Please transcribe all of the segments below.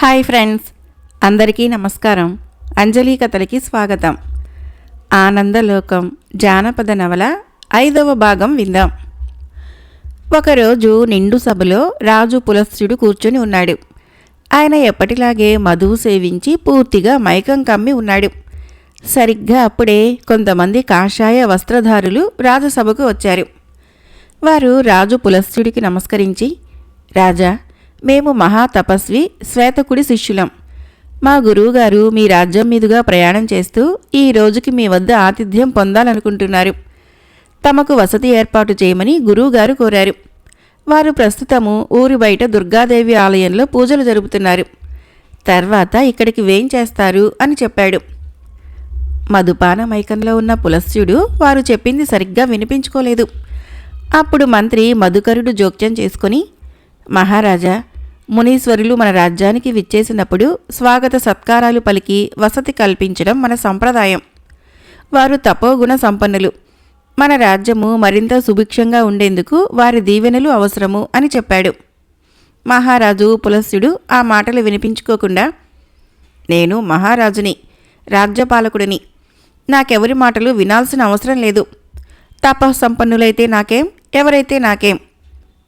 Hi friends అందరికీ నమస్కారం. అంజలి కథలకి స్వాగతం. ఆనందలోకం జానపద నవల ఐదవ భాగం విందాం. ఒకరోజు నిండు సభలో రాజు పులస్త్యుడు కూర్చొని ఉన్నాడు. ఆయన ఎప్పటిలాగే మధువు సేవించి పూర్తిగా మైకం కమ్మి ఉన్నాడు. సరిగ్గా అప్పుడే కొంతమంది కాషాయ వస్త్రధారులు రాజసభకు వచ్చారు. వారు రాజు పులస్త్యుడికి నమస్కరించి రాజా మేము మహాతపస్వి శ్వేతకుడి శిష్యులం. మా గురువుగారు మీ రాజ్యం మీదుగా ప్రయాణం చేస్తూ ఈ రోజుకి మీ వద్ద ఆతిథ్యం పొందాలనుకుంటున్నారు. తమకు వసతి ఏర్పాటు చేయమని గురువుగారు కోరారు. వారు ప్రస్తుతము ఊరి బయట దుర్గాదేవి ఆలయంలో పూజలు జరుపుతున్నారు. తర్వాత ఇక్కడికి వేం చేస్తారు అని చెప్పాడు. మధుపాన మైకంలో ఉన్న పులస్యుడు వారు చెప్పింది సరిగ్గా వినిపించుకోలేదు. అప్పుడు మంత్రి మధుకరుడు జోక్యం చేసుకొని మహారాజా మునీశ్వరులు మన రాజ్యానికి విచ్చేసినప్పుడు స్వాగత సత్కారాలు పలికి వసతి కల్పించడం మన సంప్రదాయం. వారు తపోగుణ సంపన్నులు. మన రాజ్యము మరింత సుభిక్షంగా ఉండేందుకు వారి దీవెనలు అవసరము అని చెప్పాడు. మహారాజు పులస్యుడు ఆ మాటలు వినిపించుకోకుండా నేను మహారాజుని రాజ్యపాలకుడిని. నాకెవరి మాటలు వినాల్సిన అవసరం లేదు. తపస్సంపన్నులైతే నాకేం ఎవరైతే నాకేం.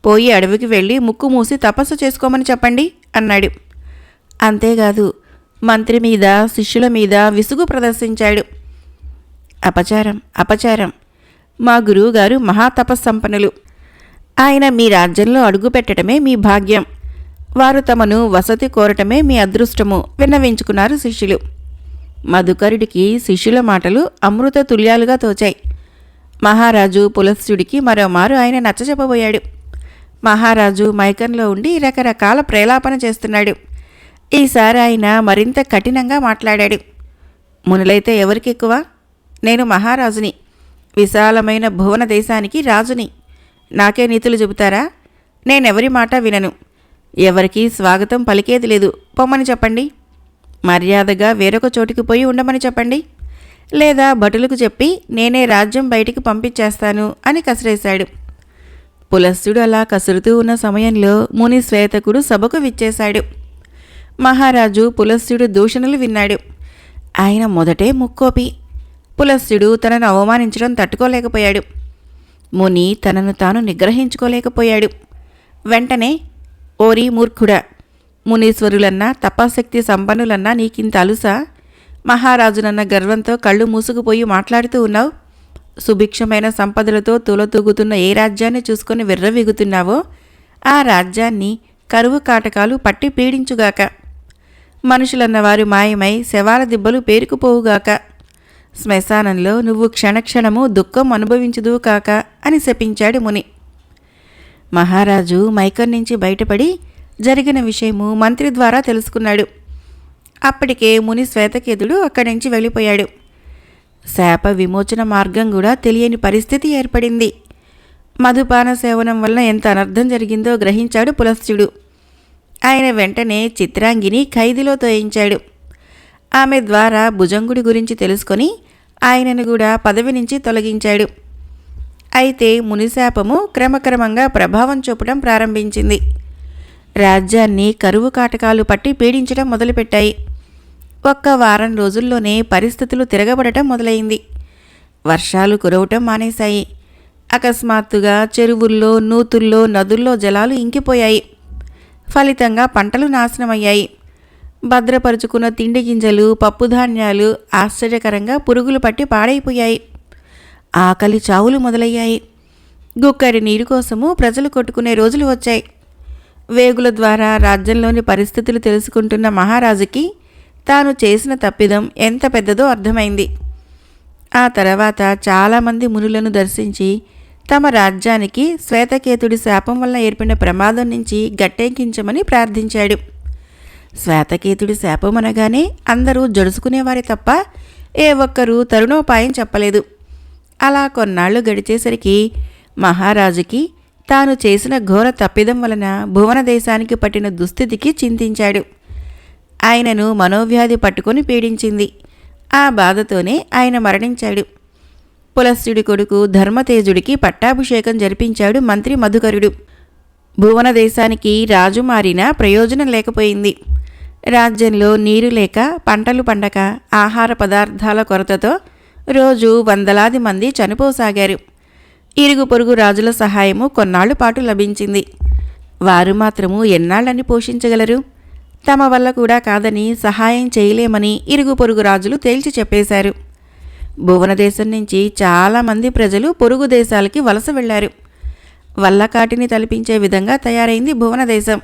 పోయి అడవికి వెళ్ళి ముక్కు మూసి తపస్సు చేసుకోమని చెప్పండి అన్నాడు. అంతేకాదు మంత్రి మీద శిష్యుల మీద విసుగు ప్రదర్శించాడు. అపచారం అపచారం. మా గురువుగారు మహాతపస్సంపన్నులు. ఆయన మీ రాజ్యంలో అడుగుపెట్టడమే మీ భాగ్యం. వారు తమను వసతి కోరటమే మీ అదృష్టము విన్నవించుకున్నారు శిష్యులు. మధుకరుడికి శిష్యుల మాటలు అమృత తుల్యాలుగా తోచాయి. మహారాజు పులస్యుడికి మరోమారు ఆయన నచ్చచెప్పబోయాడు. మహారాజు మైకంలో ఉండి రకరకాల ప్రేలాపన చేస్తున్నాడు. ఈసారి ఆయన మరింత కఠినంగా మాట్లాడాడు. మునులైతే ఎవరికి ఎక్కువ నేను మహారాజుని. విశాలమైన భువన దేశానికి రాజుని. నాకే నీతులు చెబుతారా? నేనెవరి మాట వినను. ఎవరికీ స్వాగతం పలికేది లేదు. పొమ్మని చెప్పండి. మర్యాదగా వేరొక చోటికి పోయి ఉండమని చెప్పండి. లేదా భటులకు చెప్పి నేనే రాజ్యం బయటికి పంపించేస్తాను అని కసిరేశాడు. పులస్సుడు అలా కసురుతూ ఉన్న సమయంలో ముని శ్వేతకుడు సభకు విచ్చేశాడు. మహారాజు పులస్సుడు దూషణలు విన్నాడు. ఆయన మొదటే ముక్కోపి. పులస్సుడు తనను అవమానించడం తట్టుకోలేకపోయాడు. ముని తనను తాను నిగ్రహించుకోలేకపోయాడు. వెంటనే ఓరి మూర్ఖుడా మునీశ్వరులన్నా తపశక్తి సంపన్నులన్నా నీకింత అలుసా? మహారాజునన్న గర్వంతో కళ్ళు మూసుకుపోయి మాట్లాడుతూ ఉన్నావు. సుభిక్షమైన సంపదలతో తులతూగుతున్న ఏ రాజ్యాన్ని చూసుకొని విర్రవీగుతున్నావో ఆ రాజ్యాన్ని కరువు కాటకాలు పట్టి పీడించుగాక. మనుషులన్నవారు మాయమై శవాల దిబ్బలు పేరుకుపోవుగాక. శ్మశానంలో నువ్వు క్షణక్షణము దుఃఖం అనుభవించుదు కాక అని శపించాడు ముని. మహారాజు మైకం నుంచి బయటపడి జరిగిన విషయము మంత్రి ద్వారా తెలుసుకున్నాడు. అప్పటికే ముని శ్వేతకేతుడు అక్కడి నుంచి వెళ్ళిపోయాడు. శాప విమోచన మార్గం కూడా తెలియని పరిస్థితి ఏర్పడింది. మధుపాన సేవనం వల్ల ఎంత అనర్థం జరిగిందో గ్రహించాడు పులస్త్యుడు. ఆయన వెంటనే చిత్రాంగిని ఖైదీలో తోయించాడు. ఆమె ద్వారా భుజంగుడి గురించి తెలుసుకొని ఆయనను కూడా పదవి నుంచి తొలగించాడు. అయితే మునిశాపము క్రమక్రమంగా ప్రభావం చూపడం ప్రారంభించింది. రాజ్యాన్ని కరువు కాటకాలు పట్టి పీడించడం మొదలుపెట్టాయి. ఒక్క వారం రోజుల్లోనే పరిస్థితులు తిరగబడటం మొదలైంది. వర్షాలు కురవటం మానేశాయి. అకస్మాత్తుగా చెరువుల్లో నూతుల్లో నదుల్లో జలాలు ఇంకిపోయాయి. ఫలితంగా పంటలు నాశనమయ్యాయి. భద్రపరుచుకున్న తిండి గింజలు పప్పుధాన్యాలు ఆశ్చర్యకరంగా పురుగులు పట్టి పాడైపోయాయి. ఆకలి చావులు మొదలయ్యాయి. గుక్కరి నీరు కోసము ప్రజలు కొట్టుకునే రోజులు వచ్చాయి. వేగుల ద్వారా రాజ్యంలోని పరిస్థితులు తెలుసుకుంటున్న మహారాజుకి తాను చేసిన తప్పిదం ఎంత పెద్దదో అర్థమైంది. ఆ తర్వాత చాలామంది మునులను దర్శించి తమ రాజ్యానికి శ్వేతకేతుడి శాపం వల్ల ఏర్పడిన ప్రమాదం నుంచి గట్టెక్కించమని ప్రార్థించాడు. శ్వేతకేతుడి శాపం అనగానే అందరూ జడుసుకునేవారే తప్ప ఏ ఒక్కరూ తరుణోపాయం చెప్పలేదు. అలా కొన్నాళ్ళు గడిచేసరికి మహారాజుకి తాను చేసిన ఘోర తప్పిదం వలన భువన దేశానికి పట్టిన దుస్థితికి చింతించాడు. ఆయనను మనోవ్యాధి పట్టుకొని పీడించింది. ఆ బాధతోనే ఆయన మరణించాడు. పులస్త్యుడి కొడుకు ధర్మతేజుడికి పట్టాభిషేకం జరిపించాడు మంత్రి మధుకరుడు. భువన దేశానికి రాజు మారినా ప్రయోజనం లేకపోయింది. రాజ్యంలో నీరు లేక పంటలు పండక ఆహార పదార్థాల కొరతతో రోజు వందలాది మంది చనిపోసాగారు. ఇరుగు పొరుగు రాజుల సహాయము కొన్నాళ్ళ పాటు లభించింది. వారు మాత్రము ఎన్నాళ్ళని పోషించగలరు? తమ వల్ల కూడా కాదని సహాయం చేయలేమని ఇరుగు పొరుగు రాజులు తేల్చి చెప్పేశారు. భువనదేశం నుంచి చాలామంది ప్రజలు పొరుగు దేశాలకి వలస వెళ్ళారు వల్లకాటిని తలపించే విధంగా తయారైంది భువనదేశం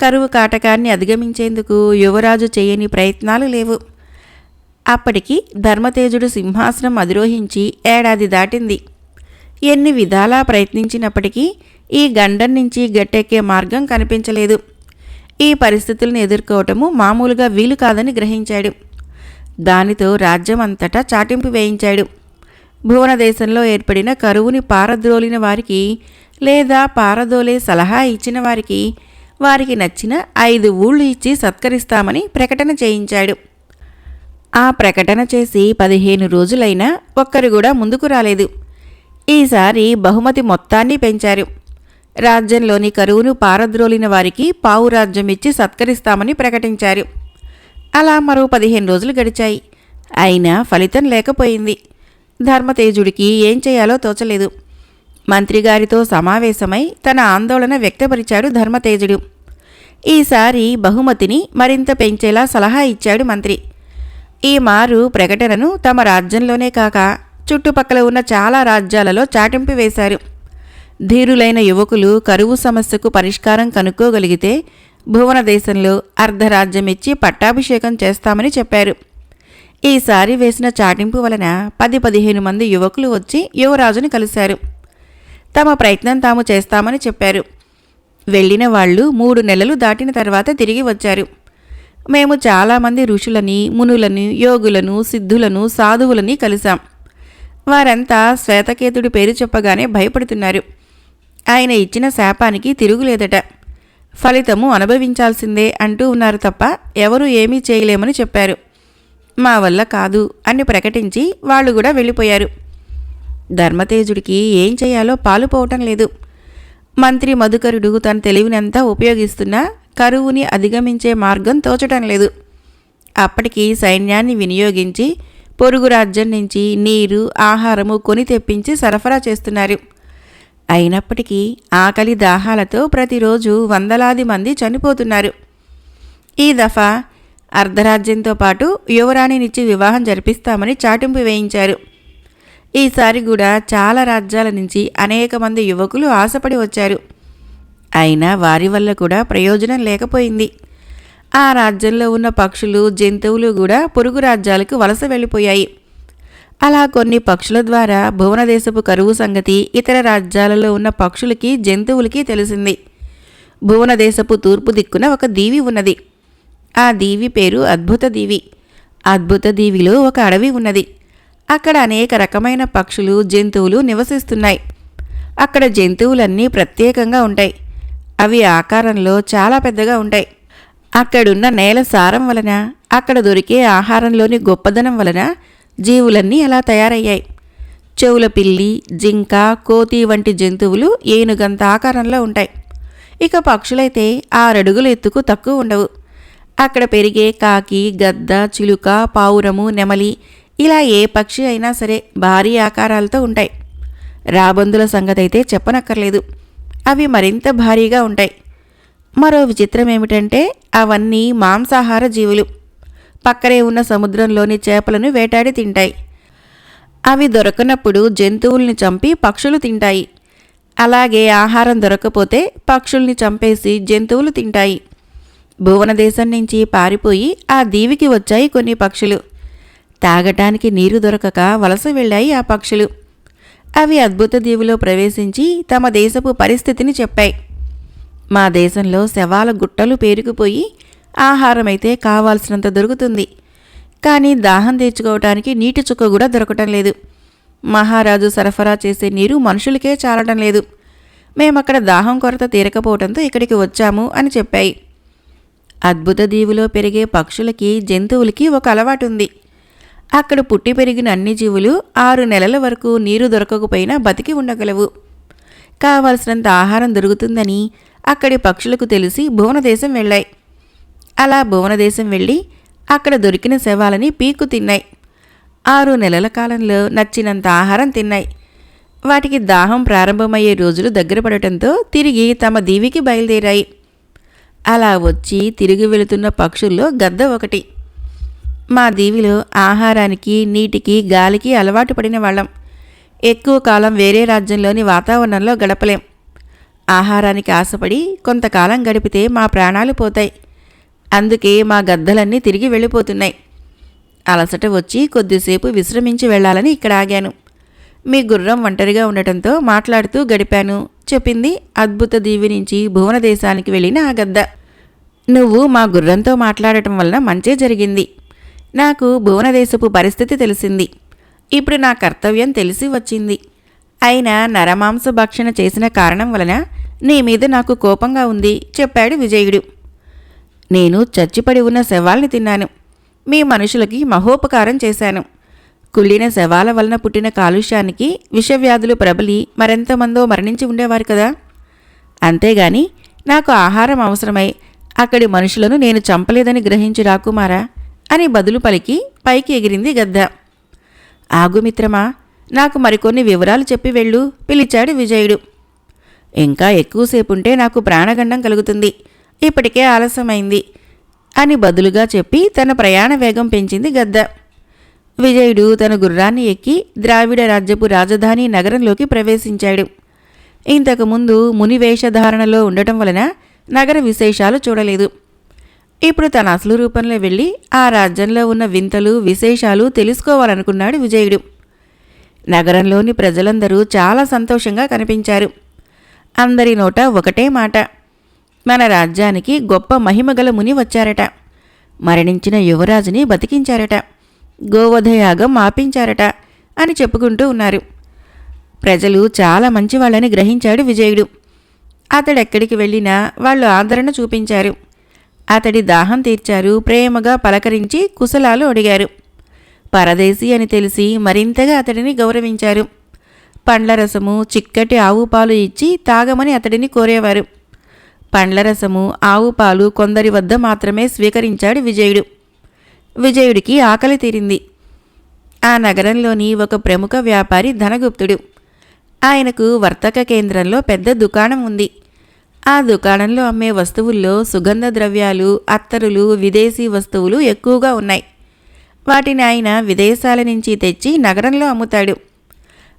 కరువు కాటకాన్ని అధిగమించేందుకు యువరాజు చేయని ప్రయత్నాలు లేవు. అప్పటికి ధర్మతేజుడు సింహాసనం అధిరోహించి ఏడాది దాటింది. ఎన్ని విధాలా ప్రయత్నించినప్పటికీ ఈ గండం నుంచి గట్టెక్కే మార్గం కనిపించలేదు. ఈ పరిస్థితులను ఎదుర్కోవటము మామూలుగా వీలు కాదని గ్రహించాడు. దానితో రాజ్యం అంతటా చాటింపు వేయించాడు. భువన దేశంలో ఏర్పడిన కరువుని పారద్రోలిన వారికి లేదా పారదోలే సలహా ఇచ్చిన వారికి వారికి నచ్చిన ఐదు ఊళ్ళు ఇచ్చి సత్కరిస్తామని ప్రకటన చేయించాడు. ఆ ప్రకటన చేసి పదిహేను రోజులైనా ఒక్కరు కూడా ముందుకు రాలేదు. ఈసారి బహుమతి మొత్తాన్ని పెంచారు. రాజ్యంలోని కరువును పారద్రోలిన వారికి పావురాజ్యం ఇచ్చి సత్కరిస్తామని ప్రకటించారు. అలా మరో పదిహేను రోజులు గడిచాయి. అయినా ఫలితం లేకపోయింది. ధర్మతేజుడికి ఏం చేయాలో తోచలేదు. మంత్రిగారితో సమావేశమై తన ఆందోళన వ్యక్తపరిచాడు ధర్మతేజుడు. ఈసారి బహుమతిని మరింత పెంచేలా సలహా ఇచ్చాడు మంత్రి. ఈ మారు ప్రకటనను తమ రాజ్యంలోనే కాక చుట్టుపక్కల ఉన్న చాలా రాజ్యాలలో చాటింపు వేశారు. ధీరులైన యువకులు కరువు సమస్యకు పరిష్కారం కనుక్కోగలిగితే భువన దేశంలో అర్ధరాజ్యమిచ్చి పట్టాభిషేకం చేస్తామని చెప్పారు. ఈసారి వేసిన చాటింపు వలన పది పదిహేను మంది యువకులు వచ్చి యువరాజుని కలిశారు. తమ ప్రయత్నం తాము చేస్తామని చెప్పారు. వెళ్ళిన వాళ్ళు మూడు నెలలు దాటిన తర్వాత తిరిగి వచ్చారు. మేము చాలామంది ఋషులని మునులని యోగులను సిద్ధులను సాధువులని కలిశాం. వారంతా శ్వేతకేతుడి పేరు చెప్పగానే భయపడుతున్నారు. ఆయన ఇచ్చిన శాపానికి తిరుగులేదట. ఫలితము అనుభవించాల్సిందే అంటూ ఉన్నారు తప్ప ఎవరూ ఏమీ చేయలేమని చెప్పారు. మా వల్ల కాదు అని ప్రకటించి వాళ్ళు కూడా వెళ్ళిపోయారు. ధర్మతేజుడికి ఏం చేయాలో పాలుపోవటం లేదు. మంత్రి మధుకరుడు తన తెలివినంతా ఉపయోగిస్తున్నా కరువుని అధిగమించే మార్గం తోచటం లేదు. అప్పటికి సైన్యాన్ని వినియోగించి పొరుగు రాజ్యం నుంచి నీరు ఆహారము కొని తెప్పించి సరఫరా చేస్తున్నారు. అయినప్పటికీ ఆకలి దాహాలతో ప్రతిరోజు వందలాది మంది చనిపోతున్నారు. ఈ దఫా అర్ధరాజ్యంతో పాటు యువరాణినిచ్చి వివాహం జరిపిస్తామని చాటింపు వేయించారు. ఈసారి కూడా చాలా రాజ్యాల నుంచి అనేక మంది యువకులు ఆశపడి వచ్చారు. అయినా వారి వల్ల కూడా ప్రయోజనం లేకపోయింది. ఆ రాజ్యంలో ఉన్న పక్షులు జంతువులు కూడా పొరుగు రాజ్యాలకు వలస వెళ్ళిపోయాయి. అలా కొన్ని పక్షుల ద్వారా భువనదేశపు కరువు సంగతి ఇతర రాజ్యాలలో ఉన్న పక్షులకి జంతువులకి తెలిసింది. భువనదేశపు తూర్పు దిక్కున ఒక దీవి ఉన్నది. ఆ దీవి పేరు అద్భుత దీవి. అద్భుత దీవిలో ఒక అడవి ఉన్నది. అక్కడ అనేక రకమైన పక్షులు జంతువులు నివసిస్తున్నాయి. అక్కడ జంతువులన్నీ ప్రత్యేకంగా ఉంటాయి. అవి ఆకారంలో చాలా పెద్దగా ఉంటాయి. అక్కడున్న నేల సారం వలన అక్కడ దొరికే ఆహారంలోని గొప్పదనం వలన జీవులన్నీ అలా తయారయ్యాయి. చెవుల పిల్లి జింక కోతి వంటి జంతువులు ఏనుగంత ఆకారంలో ఉంటాయి. ఇక పక్షులైతే ఆరడుగుల ఎత్తుకు తక్కువ ఉండవు. అక్కడ పెరిగే కాకి గద్ద చిలుక పావురము నెమలి ఇలా ఏ పక్షి అయినా సరే భారీ ఆకారాలతో ఉంటాయి. రాబందుల సంగతైతే చెప్పనక్కర్లేదు. అవి మరింత భారీగా ఉంటాయి. మరో విచిత్రం ఏమిటంటే అవన్నీ మాంసాహార జీవులు. పక్కనే ఉన్న సముద్రంలోని చేపలను వేటాడి తింటాయి. అవి దొరకనప్పుడు జంతువుల్ని చంపి పక్షులు తింటాయి. అలాగే ఆహారం దొరకపోతే పక్షుల్ని చంపేసి జంతువులు తింటాయి. భువనదేశం నుంచి పారిపోయి ఆ దీవికి వచ్చాయి కొన్ని పక్షులు. తాగటానికి నీరు దొరకక వలస వెళ్ళాయి ఆ పక్షులు. అవి అద్భుత దీవిలో ప్రవేశించి తమ దేశపు పరిస్థితిని చెప్పాయి. మా దేశంలో శవాల గుట్టలు పేరుకుపోయి ఆహారమైతే కావాల్సినంత దొరుకుతుంది. కానీ దాహం తీర్చుకోవటానికి నీటి చుక్క కూడా దొరకటం లేదు. మహారాజు సరఫరా చేసే నీరు మనుషులకే చాలటం లేదు. మేమక్కడ దాహం కొరత తీరకపోవడంతో ఇక్కడికి వచ్చాము అని చెప్పాయి. అద్భుత దీవులో పెరిగే పక్షులకి జంతువులకి ఒక అలవాటు ఉంది అక్కడ పుట్టి పెరిగిన అన్ని జీవులు ఆరు నెలల వరకు నీరు దొరకకపోయినా బతికి ఉండగలవు. కావలసినంత ఆహారం దొరుకుతుందని అక్కడి పక్షులకు తెలిసి భువనదేశం వెళ్ళాయి. అలా భువనదేశం వెళ్ళి అక్కడ దొరికిన శవాలని పీకు తిన్నాయి. ఆరు నెలల కాలంలో నచ్చినంత ఆహారం తిన్నాయి. వాటికి దాహం ప్రారంభమయ్యే రోజులు దగ్గర పడటంతో తిరిగి తమ దీవికి బయలుదేరాయి. అలా వచ్చి తిరిగి వెళుతున్న పక్షుల్లో గద్ద ఒకటి. మా దీవిలో ఆహారానికి నీటికి గాలికి అలవాటు పడిన వాళ్ళం. ఎక్కువ కాలం వేరే రాజ్యంలోని వాతావరణంలో గడపలేం. ఆహారానికి ఆశపడి కొంతకాలం గడిపితే మా ప్రాణాలు పోతాయి. అందుకే మా గద్దలన్నీ తిరిగి వెళ్ళిపోతున్నాయి. అలసట వచ్చి కొద్దిసేపు విశ్రమించి వెళ్ళాలని ఇక్కడ ఆగాను. మీ గుర్రం ఒంటరిగా ఉండటంతో మాట్లాడుతూ గడిపాను. చెప్పింది అద్భుత దీవి నుంచి భువన దేశానికి వెళ్ళిన ఆ గద్ద. నువ్వు మా గుర్రంతో మాట్లాడటం వలన మంచే జరిగింది. నాకు భువనదేశపు పరిస్థితి తెలిసింది. ఇప్పుడు నా కర్తవ్యం తెలిసి వచ్చింది. అయినా నరమాంస భక్షణ చేసిన కారణం వలన నీ మీద నాకు కోపంగా ఉంది చెప్పాడు విజయుడు. నేను చచ్చిపడి ఉన్న శవాల్ని తిన్నాను. మీ మనుషులకి మహోపకారం చేశాను. కుళ్ళిన శవాల వలన పుట్టిన కాలుష్యానికి విషవ్యాధులు ప్రబలి మరెంతమందో మరణించి ఉండేవారు కదా. అంతేగాని నాకు ఆహారం అవసరమై అక్కడి మనుషులను నేను చంపలేదని గ్రహించి రాకుమారా అని బదులు పలికి పైకి ఎగిరింది గద్ద. ఆగుమిత్రమా నాకు మరికొన్ని వివరాలు చెప్పి వెళ్ళు పిలిచాడు విజయుడు. ఇంకా ఎక్కువసేపుంటే నాకు ప్రాణగండం కలుగుతుంది. ఇప్పటికే ఆలస్యమైంది అని బదులుగా చెప్పి తన ప్రయాణ వేగం పెంచింది గద్ద. విజయుడు తన గుర్రాన్ని ఎక్కి ద్రావిడ రాజ్యపు రాజధాని నగరంలోకి ప్రవేశించాడు. ఇంతకుముందు ముని వేషధారణలో ఉండటం వలన నగర విశేషాలు చూడలేదు. ఇప్పుడు తన అసలు రూపంలో వెళ్ళి ఆ రాజ్యంలో ఉన్న వింతలు విశేషాలు తెలుసుకోవాలనుకున్నాడు విజయుడు. నగరంలోని ప్రజలందరూ చాలా సంతోషంగా కనిపించారు. అందరి నోట ఒకటే మాట మన రాజ్యానికి గొప్ప మహిమగల ముని వచ్చారట. మరణించిన యువరాజుని బతికించారట. గోవధయాగం ఆపించారట అని చెప్పుకుంటూ ఉన్నారు. ప్రజలు చాలా మంచివాళ్ళని గ్రహించాడు విజయుడు. అతడెక్కడికి వెళ్ళినా వాళ్ళు ఆదరణ చూపించారు. అతడి దాహం తీర్చారు ప్రేమగా పలకరించి కుశలాలు అడిగారు. పరదేశీ అని తెలిసి మరింతగా అతడిని గౌరవించారు. పండ్ల రసము చిక్కటి ఆవు పాలు ఇచ్చి తాగమని అతడిని కోరేవారు. పండ్ల రసము ఆవు పాలు కొందరి వద్ద మాత్రమే స్వీకరించాడు విజయుడు. విజయుడికి ఆకలి తీరింది. ఆ నగరంలోని ఒక ప్రముఖ వ్యాపారి ధనగుప్తుడు. ఆయనకు వర్తక కేంద్రంలో పెద్ద దుకాణం ఉంది. ఆ దుకాణంలో అమ్మే వస్తువుల్లో సుగంధ ద్రవ్యాలు అత్తరులు విదేశీ వస్తువులు ఎక్కువగా ఉన్నాయి. వాటిని ఆయన విదేశాల నుంచి తెచ్చి నగరంలో అమ్ముతాడు.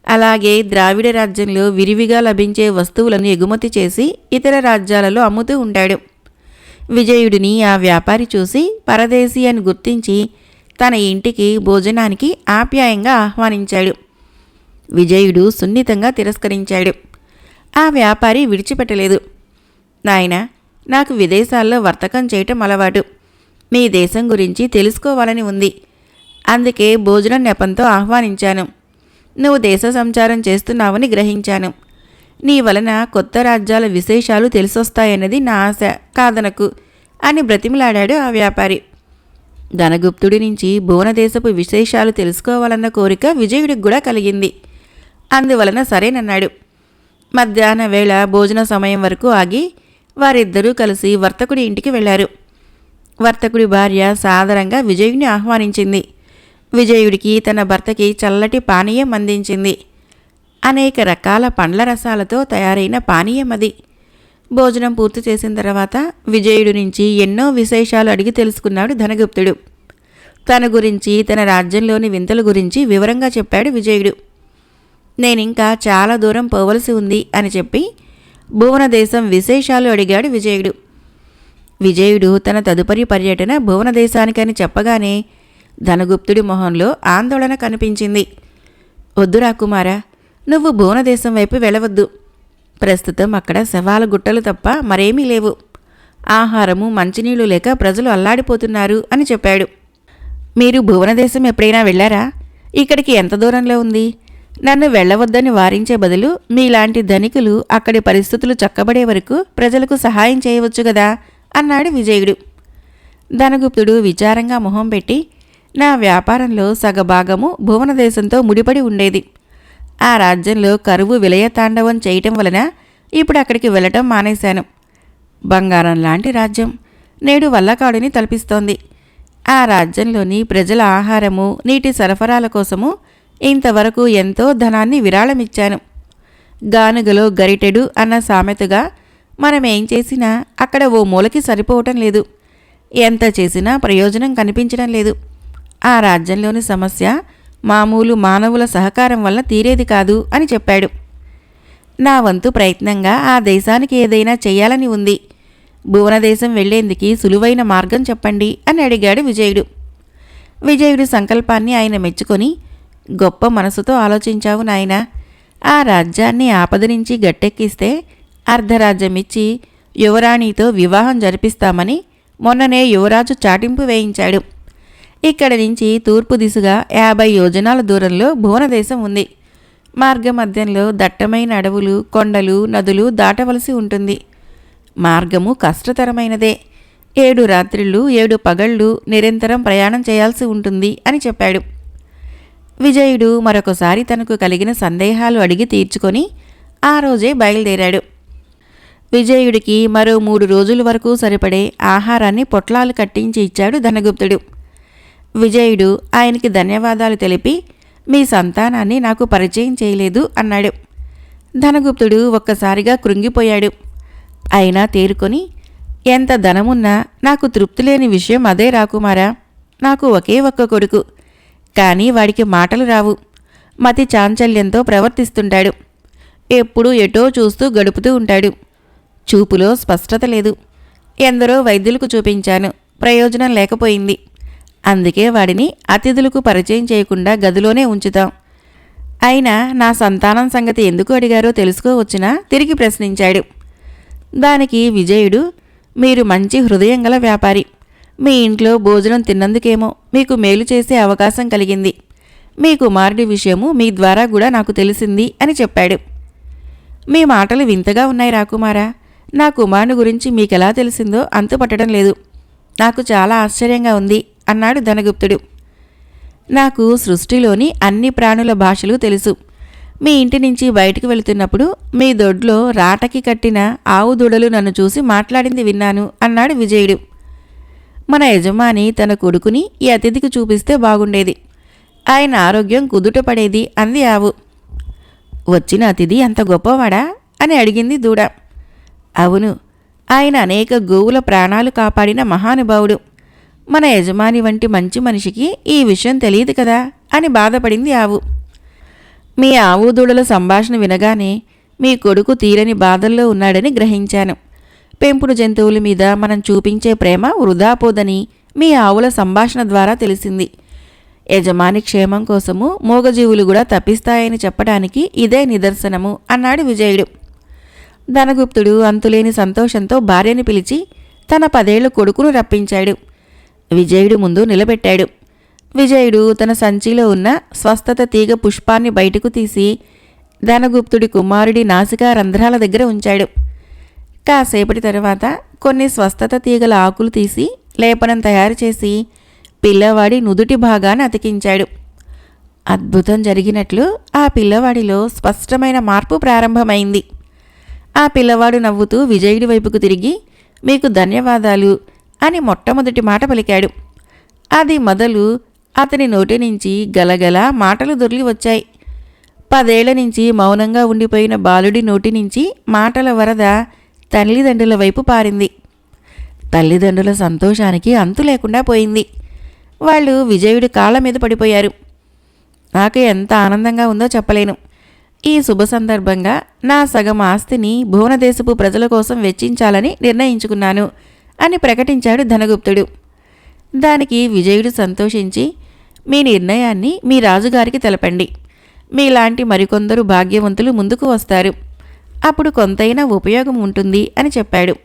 అలాగే ద్రావిడ రాజ్యంలో విరివిగా లభించే వస్తువులను ఎగుమతి చేసి ఇతర రాజ్యాలలో అమ్ముతూ ఉంటాడు. విజయుడిని ఆ వ్యాపారి చూసి పరదేశీ అని గుర్తించి తన ఇంటికి భోజనానికి ఆప్యాయంగా ఆహ్వానించాడు. విజయుడు సున్నితంగా తిరస్కరించాడు. ఆ వ్యాపారి విడిచిపెట్టలేదు. నాయన నాకు విదేశాల్లో వర్తకం చేయటం అలవాటు. మీ దేశం గురించి తెలుసుకోవాలని ఉంది. అందుకే భోజనం నెపంతో ఆహ్వానించాను. నువ్వు దేశ సంచారం చేస్తున్నావని గ్రహించాను. నీ వలన కొత్త రాజ్యాల విశేషాలు తెలిసొస్తాయన్నది నా ఆశ కాదనకు అని బ్రతిమలాడాడు ఆ వ్యాపారి. ధనగుప్తుడి నుంచి భువనదేశపు విశేషాలు తెలుసుకోవాలన్న కోరిక విజయుడికి కూడా కలిగింది. అందువలన సరేనన్నాడు. మధ్యాహ్న వేళ భోజన సమయం వరకు ఆగి వారిద్దరూ కలిసి వర్తకుడి ఇంటికి వెళ్ళారు. వర్తకుడి భార్య సాదరంగా విజయుడిని ఆహ్వానించింది. విజయుడికి తన భర్తకి చల్లటి పానీయం అందించింది. అనేక రకాల పండ్ల రసాలతో తయారైన పానీయం అది. భోజనం పూర్తి చేసిన తర్వాత విజయుడి నుంచి ఎన్నో విశేషాలు అడిగి తెలుసుకున్నాడు ధనగుప్తుడు. తన గురించి తన రాజ్యంలోని వింతల గురించి వివరంగా చెప్పాడు విజయుడు. నేనింకా చాలా దూరం పోవలసి ఉంది అని చెప్పి భువనదేశం విశేషాలు అడిగాడు విజయుడు. విజయుడు తన తదుపరి పర్యటన భువనదేశానికని చెప్పగానే ధనగుప్తుడి మొహంలో ఆందోళన కనిపించింది. వద్దురా కుమారా నువ్వు భువనదేశం వైపు వెళ్ళవద్దు. ప్రస్తుతం అక్కడ శవాల గుట్టలు తప్ప మరేమీ లేవు. ఆహారము మంచినీళ్ళు లేక ప్రజలు అల్లాడిపోతున్నారు అని చెప్పాడు. మీరు భువనదేశం ఎప్పుడైనా వెళ్ళారా? ఇక్కడికి ఎంత దూరంలో ఉంది? నన్ను వెళ్ళవద్దని వారించే బదులు మీలాంటి ధనికులు అక్కడి పరిస్థితులు చక్కబడే వరకు ప్రజలకు సహాయం చేయవచ్చు కదా అన్నాడు విజయుడు. ధనగుప్తుడు విచారంగా మొహం పెట్టి నా వ్యాపారంలో సగభాగము భువనదేశంతో ముడిపడి ఉండేది. ఆ రాజ్యంలో కరువు విలయ తాండవం చేయటం వలన ఇప్పుడు అక్కడికి వెళ్ళటం మానేశాను. బంగారం లాంటి రాజ్యం నేడు వల్లకాడుని తలపిస్తోంది. ఆ రాజ్యంలోని ప్రజల ఆహారము నీటి సరఫరాల కోసము ఇంతవరకు ఎంతో ధనాన్ని విరాళమిచ్చాను. గానుగలో గరిటెడు అన్న సామెతగా మనం ఏం చేసినా అక్కడ ఓ మూలకి సరిపోవటం లేదు. ఎంత చేసినా ప్రయోజనం కనిపించడం లేదు. ఆ రాజ్యంలోని సమస్య మామూలు మానవుల సహకారం వల్ల తీరేది కాదు అని చెప్పాడు. నా వంతు ప్రయత్నంగా ఆ దేశానికి ఏదైనా చేయాలని ఉంది. భువనదేశం వెళ్ళేందుకు సులువైన మార్గం చెప్పండి అని అడిగాడు విజయుడు. విజయుడి సంకల్పాన్ని ఆయన మెచ్చుకొని గొప్ప మనసుతో ఆలోచించావు నాయన. ఆ రాజ్యాన్ని ఆపద నుంచి గట్టెక్కిస్తే అర్ధరాజ్యం ఇచ్చి యువరాణితో వివాహం జరిపిస్తామని మొన్ననే యువరాజు చాటింపు వేయించాడు. ఇక్కడి నుంచి తూర్పు దిశగా యాభై యోజనాల దూరంలో భువనదేశం ఉంది. మార్గమధ్యంలో దట్టమైన అడవులు కొండలు నదులు దాటవలసి ఉంటుంది. మార్గము కష్టతరమైనదే. ఏడు రాత్రిళ్ళు ఏడు పగళ్ళు నిరంతరం ప్రయాణం చేయాల్సి ఉంటుంది అని చెప్పాడు. విజయుడు మరొకసారి తనకు కలిగిన సందేహాలు అడిగి తీర్చుకొని ఆ రోజే బయలుదేరాడు. విజయుడికి మరో మూడు రోజుల వరకు సరిపడే ఆహారాన్ని పొట్లాలు కట్టించి ఇచ్చాడు ధనగుప్తుడు. విజయుడు ఆయనకి ధన్యవాదాలు తెలిపి మీ సంతానాన్ని నాకు పరిచయం చేయలేదు అన్నాడు. ధనగుప్తుడు ఒక్కసారిగా కృంగిపోయాడు. అయినా తేరుకొని ఎంత ధనమున్నా నాకు తృప్తి లేని విషయం అదే రాకుమారా నాకు ఒకే ఒక్క కొడుకు. కానీ వాడికి మాటలు రావు. మతి చాంచల్యంతో ప్రవర్తిస్తుంటాడు. ఎప్పుడూ ఎటో చూస్తూ గడుపుతూ ఉంటాడు. చూపులో స్పష్టత లేదు. ఎందరో వైద్యులకు చూపించాను. ప్రయోజనం లేకపోయింది. అందుకే వాడిని అతిథులకు పరిచయం చేయకుండా గదిలోనే ఉంచుతాం. అయినా నా సంతానం సంగతి ఎందుకు అడిగారో తెలుసుకోవచ్చునా? తిరిగి ప్రశ్నించాడు. దానికి విజయుడు మీరు మంచి హృదయం గల వ్యాపారి. మీ ఇంట్లో భోజనం తిన్నందుకేమో మీకు మేలు చేసే అవకాశం కలిగింది. మీ కుమారుడి విషయము మీ ద్వారా కూడా నాకు తెలిసింది అని చెప్పాడు. మీ మాటలు వింతగా ఉన్నాయి రాకుమారా. నా కుమారుని గురించి మీకెలా తెలిసిందో అంతుపట్టడం లేదు. నాకు చాలా ఆశ్చర్యంగా ఉంది. అన్నాడు ధనగుప్తుడు. నాకు సృష్టిలోని అన్ని ప్రాణుల భాషలు తెలుసు. మీ ఇంటి నుంచి బయటికి వెళుతున్నప్పుడు మీ దొడ్లో రాటకి కట్టిన ఆవు దూడలు నన్ను చూసి మాట్లాడింది విన్నాను అన్నాడు విజయుడు. మన యజమాని తన కొడుకుని ఈ అతిథికి చూపిస్తే బాగుండేది. ఆయన ఆరోగ్యం కుదుట పడేది అంది ఆవు. వచ్చిన అతిథి అంత గొప్పవాడా? అని అడిగింది దూడ. అవును ఆయన అనేక గోవుల ప్రాణాలు కాపాడిన మహానుభావుడు. మన యజమాని వంటి మంచి మనిషికి ఈ విషయం తెలియదు కదా అని బాధపడింది ఆవు. మీ ఆవు దూడల సంభాషణ వినగానే మీ కొడుకు తీరని బాధల్లో ఉన్నాడని గ్రహించాను. పెంపుడు జంతువుల మీద మనం చూపించే ప్రేమ వృధా పోదని మీ ఆవుల సంభాషణ ద్వారా తెలిసింది. యజమాని క్షేమం కోసము మూగజీవులు కూడా తప్పిస్తాయని చెప్పడానికి ఇదే నిదర్శనము అన్నాడు విజయుడు. ధనగుప్తుడు అంతులేని సంతోషంతో భార్యని పిలిచి తన పదేళ్ళ కొడుకును రప్పించాడు. విజయుడు ముందు నిలబెట్టాడు. విజయుడు తన సంచిలో ఉన్న స్వస్థత తీగ పుష్పాన్ని బయటకు తీసి ధనగుప్తుడి కుమారుడి నాసికా రంధ్రాల దగ్గర ఉంచాడు. కాసేపటి తర్వాత కొన్ని స్వస్థత తీగల ఆకులు తీసి లేపనం తయారు చేసి పిల్లవాడి నుదుటి భాగాన్ని అతికించాడు. అద్భుతం జరిగినట్లు ఆ పిల్లవాడిలో స్పష్టమైన మార్పు ప్రారంభమైంది. ఆ పిల్లవాడు నవ్వుతూ విజయుడి వైపుకు తిరిగి మీకు ధన్యవాదాలు. అని మొట్టమొదటి మాట పలికాడు. అది మొదలు అతని నోటి నుంచి గలగల మాటలు దొర్లి వచ్చాయి. పదేళ్ళ నుంచి మౌనంగా ఉండిపోయిన బాలుడి నోటి నుంచి మాటల వరద తల్లిదండ్రుల వైపు పారింది. తల్లిదండ్రుల సంతోషానికి అంతు లేకుండా పోయింది. వాళ్ళు విజయుడి కాళ్ళ మీద పడిపోయారు. నాకు ఎంత ఆనందంగా ఉందో చెప్పలేను. ఈ శుభ సందర్భంగా నా సగం ఆస్తిని భువనదేశపు ప్రజల కోసం వెచ్చించాలని నిర్ణయించుకున్నాను. అని ప్రకటించాడు ధనగుప్తుడు. దానికి విజయుడు సంతోషించి మీ నిర్ణయాన్ని మీ రాజుగారికి తెలపండి. మీలాంటి మరికొందరు భాగ్యవంతులు ముందుకు వస్తారు. అప్పుడు కొంతైనా ఉపయోగం ఉంటుంది అని చెప్పాడు.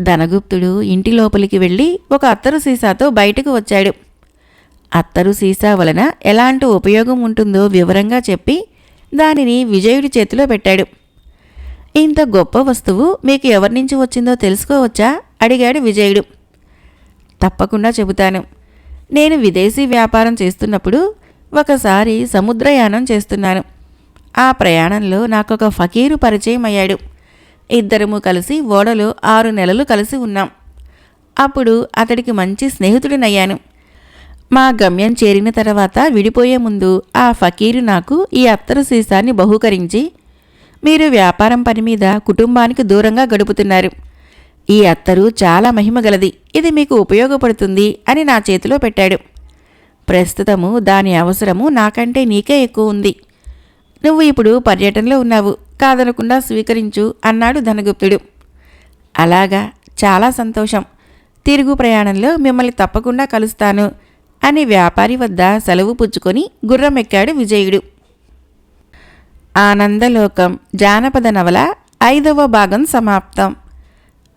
ధనగుప్తుడు ఇంటి లోపలికి వెళ్ళి ఒక అత్తరు సీసాతో బయటకు వచ్చాడు. అత్తరు సీసా వలన ఎలాంటి ఉపయోగం ఉంటుందో వివరంగా చెప్పి దానిని విజయుడి చేతిలో పెట్టాడు. ఇంత గొప్ప వస్తువు మీకు ఎవరి నుంచి వచ్చిందో తెలుసుకోవచ్చా? అడిగాడు విజయుడు. తప్పకుండా చెబుతాను. నేను విదేశీ వ్యాపారం చేస్తున్నప్పుడు ఒకసారి సముద్రయానం చేస్తున్నాను. ఆ ప్రయాణంలో నాకు ఒక ఫకీరు పరిచయం అయ్యాడు ఇద్దరము కలిసి ఓడలో ఆరు నెలలు కలిసి ఉన్నాం. అప్పుడు అతడికి మంచి స్నేహితుడినయ్యాను. మా గమ్యం చేరిన తర్వాత విడిపోయే ముందు ఆ ఫకీరు నాకు ఈ అత్తర సీసాన్ని బహూకరించి మీరు వ్యాపారం పని మీద కుటుంబానికి దూరంగా గడుపుతున్నారు. ఈ అత్తరు చాలా మహిమగలది ఇది మీకు ఉపయోగపడుతుంది అని నా చేతిలో పెట్టాడు. ప్రస్తుతము దాని అవసరము నాకంటే నీకే ఎక్కువ ఉంది. నువ్వు ఇప్పుడు పర్యటనలో ఉన్నావు. కాదనకుండా స్వీకరించు అన్నాడు ధనగుప్తుడు. అలాగా? చాలా సంతోషం. తిరుగు ప్రయాణంలో మిమ్మల్ని తప్పకుండా కలుస్తాను అని వ్యాపారి వద్ద సెలవు పుచ్చుకొని గుర్రం ఎక్కాడు విజయుడు. ఆనందలోకం జానపద నవల ఐదవ భాగం సమాప్తం.